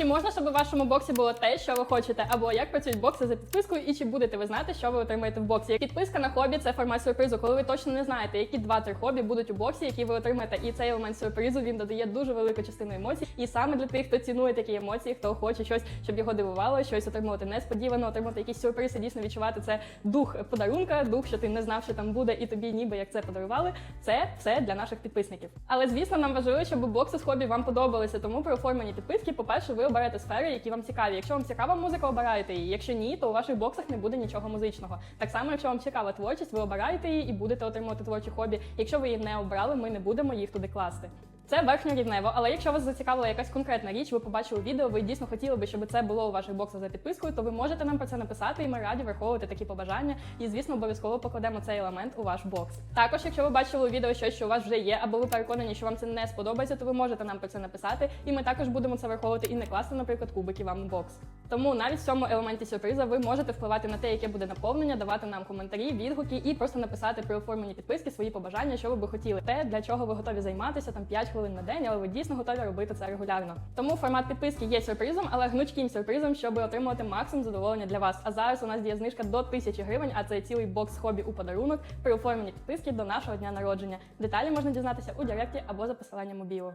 Чи можна, щоб у вашому боксі було те, що ви хочете, або як працюють бокси за підпискою, і чи будете ви знати, що ви отримаєте в боксі? Підписка на хобі це формат сюрпризу, коли ви точно не знаєте, які два-три хобі будуть у боксі, які ви отримаєте. І цей елемент сюрпризу він додає дуже велику частину емоцій. І саме для тих, хто цінує такі емоції, хто хоче щось, щоб його дивувало, щось отримувати несподівано, отримати якийсь сюрприз і дійсно відчувати це дух подарунка, дух, що ти не знав, що там буде, і тобі ніби як це подарували. Це все для наших підписників. Але звісно, нам важливо, щоб бокси з хобі вам подобалися. Тому при оформленні підписки, по-перше, ви оберете сфери, які вам цікаві. Якщо вам цікава музика, обирайте її. Якщо ні, то у ваших боксах не буде нічого музичного. Так само, якщо вам цікава творчість, ви обираєте її і будете отримувати творчі хобі. Якщо ви її не обрали, ми не будемо їх туди класти. Це верхньорівнево, але якщо вас зацікавила якась конкретна річ, ви побачили відео, ви дійсно хотіли би, щоб це було у ваших боксах за підпискою, то ви можете нам про це написати, і ми раді враховувати такі побажання. І звісно, обов'язково покладемо цей елемент у ваш бокс. Також, якщо ви бачили у відео щось, що у вас вже є, або ви переконані, що вам це не сподобається, то ви можете нам про це написати, і ми також будемо це враховувати і не класти, наприклад, кубики вам у бокс. Тому навіть в цьому елементі сюрприза ви можете впливати на те, яке буде наповнення, давати нам коментарі, відгуки і просто написати при оформленні підписки свої побажання, що ви би хотіли, те, для чого ви готові займатися там 5 хвилин на день, але ви дійсно готові робити це регулярно. Тому формат підписки є сюрпризом, але гнучким сюрпризом, щоб отримувати максимум задоволення для вас. А зараз у нас діє знижка до 1000 гривень, а це цілий бокс хобі у подарунок при оформленні підписки до нашого дня народження. Деталі можна дізнатися у Директі або за посиланням у біо.